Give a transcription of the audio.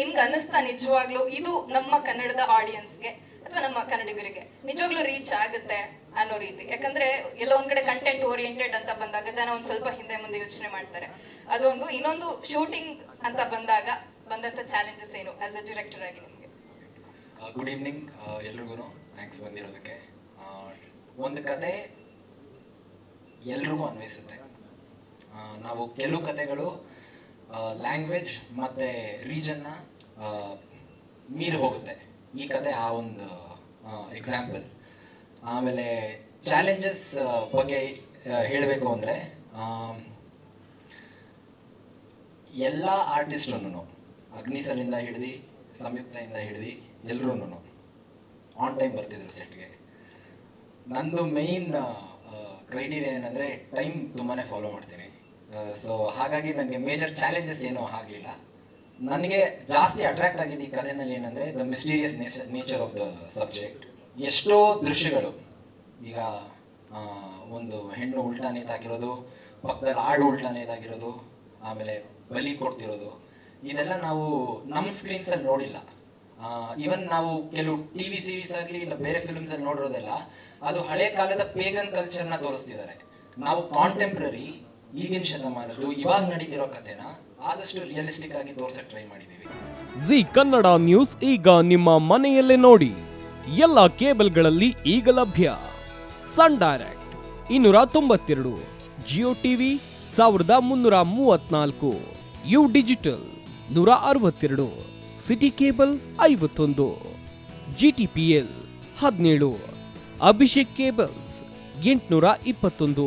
ನಿಮ್ಗೆ ಅನ್ನಿಸ್ತಾ ನಿಜವಾಗ್ಲೂ ಇದು ನಮ್ಮ ಕನ್ನಡದ ಆಡಿಯನ್ಸ್ಗೆ ಅಥವಾ ನಮ್ಮ ಕನ್ನಡಿಗರಿಗೆ ನಿಜವಾಗ್ಲೂ ರೀಚ್ ಆಗುತ್ತೆ ಅನ್ನೋ ರೀತಿ. ಯಾಕಂದ್ರೆ ಎಲ್ಲ ಒಂದ್ ಕಡೆ ಕಂಟೆಂಟ್ ಓರಿಯೆಂಟೆಡ್ ಅಂತ ಬಂದಾಗ ಜನ ಒಂದ್ ಸ್ವಲ್ಪ ಹಿಂದೆ ಮುಂದೆ ಯೋಚನೆ ಮಾಡ್ತಾರೆ. ಅದೊಂದು ಇನ್ನೊಂದು ಶೂಟಿಂಗ್ ಅಂತ ಬಂದಾಗ ಬಂದಂತ ಚಾಲೆಂಜಸ್ ಏನು ಆಸ್ ಅ ಡಿರೆಕ್ಟರ್ ಆಗಿ ನಿಮಗೆ? ಗುಡ್ ಈವ್ನಿಂಗ್ ಎಲ್ರಿಗೂ. ಥ್ಯಾಂಕ್ಸ್ ಬಂದಿರೋದಕ್ಕೆ. ಒಂದು ಕತೆ ಎಲ್ರಿಗೂ ಅನ್ವಯಿಸುತ್ತೆ. ನಾವು ಕೆಲವು ಕತೆಗಳು ಲ್ಯಾಂಗ್ವೇಜ್ ಮತ್ತು ರೀಜನ್ನ ಮೀರಿ ಹೋಗುತ್ತೆ. ಈ ಕತೆ ಆ ಒಂದು ಎಕ್ಸಾಂಪಲ್ ಆಮೇಲೆ ಚಾಲೆಂಜಸ್ ಬಗ್ಗೆ ಹೇಳಬೇಕು ಅಂದರೆ ಎಲ್ಲ ಆರ್ಟಿಸ್ಟನ್ನು ಅಗ್ನಿಸಲಿಂದ ಹಿಡ್ದು, ಸಂಯುಕ್ತದಿಂದ ಹಿಡಿದು ಎಲ್ಲರೂ ಆನ್ ಟೈಮ್ ಬರ್ತಿದ್ರು ಸೆಟ್ಗೆ ನಂದು ಮೇಯ್ನ್ ಕ್ರೈಟೀರಿಯಾ ಏನಂದರೆ ಟೈಮ್ ತುಂಬಾ ಫಾಲೋ ಮಾಡ್ತೀನಿ. ಸೊ ಹಾಗಾಗಿ ನನಗೆ ಮೇಜರ್ ಚಾಲೆಂಜಸ್ ಏನೂ ಆಗಲಿಲ್ಲ. ನನಗೆ ಜಾಸ್ತಿ ಅಟ್ರಾಕ್ಟ್ ಆಗಿದ್ದು ಈ ಕಥೆನಲ್ಲಿ ಏನಂದರೆ the mysterious nature of the subject ಎಷ್ಟೋ ದೃಶ್ಯಗಳು. ಈಗ ಒಂದು ಹೆಣ್ಣು ಉಲ್ಟಾನೇದಾಗಿರೋದು ಪಕ್ಕದಲ್ಲಿ ಹಾಡು ಉಲ್ಟಾನೇದಾಗಿರೋದು ಆಮೇಲೆ ಬಲಿ ಕೊಡ್ತಿರೋದು. ಇದೆಲ್ಲ ನಾವು ನಮ್ಮ ಸ್ಕ್ರೀನ್ಸಲ್ಲಿ ನೋಡಿಲ್ಲ. ಈವನ್ ನಾವು ಕೆಲವು ಟಿ ವಿ ಸೀರೀಸ್ ಆಗಲಿ ಇಲ್ಲ ಬೇರೆ ಫಿಲ್ಮ್ಸ್ ಅಲ್ಲಿ ನೋಡಿರೋದೆಲ್ಲ, ಅದು ಹಳೆ ಕಾಲದ ಪೇಗನ್ ಕಲ್ಚರ್ನ ತೋರಿಸ್ತಿದ್ದಾರೆ. ನಾವು ಕಾಂಟೆಂಪ್ರರಿ ಈಗಿನ ಶತಮಾನದ್ದು, ಇವಾಗ ನಡೀತಿರೋ ಕಥೆನ ಆದಷ್ಟು ರಿಯಲಿಸ್ಟಿಕ್ ಆಗಿ ತೋರ್ಸಕ್ ಟ್ರೈ ಮಾಡಿದೀವಿ. ಜಿ ಕನ್ನಡ ನ್ಯೂಸ್ ಈಗ ನಿಮ್ಮ ಮನೆಯಲ್ಲೇ ನೋಡಿ. ಎಲ್ಲ ಕೇಬಲ್ಗಳಲ್ಲಿ ಈಗ ಲಭ್ಯ. ಸನ್ ಡೈರೆಕ್ಟ್ ಇನ್ನೂರ ತೊಂಬತ್ತೆರಡು, ಜಿಯೋ ಟಿವಿ ಸಾವಿರದ ಮುನ್ನೂರ ಮೂವತ್ನಾಲ್ಕು, ಯು ಡಿಜಿಟಲ್ ನೂರ ಅರವತ್ತೆರಡು, ಸಿಟಿ ಕೇಬಲ್ ಐವತ್ತೊಂದು ಜಿ ಟಿ ಪಿ ಎಲ್ ಹದಿನೇಳು, ಅಭಿಷೇಕ್ ಕೇಬಲ್ಸ್ ಎಂಟುನೂರ ಇಪ್ಪತ್ತೊಂದು.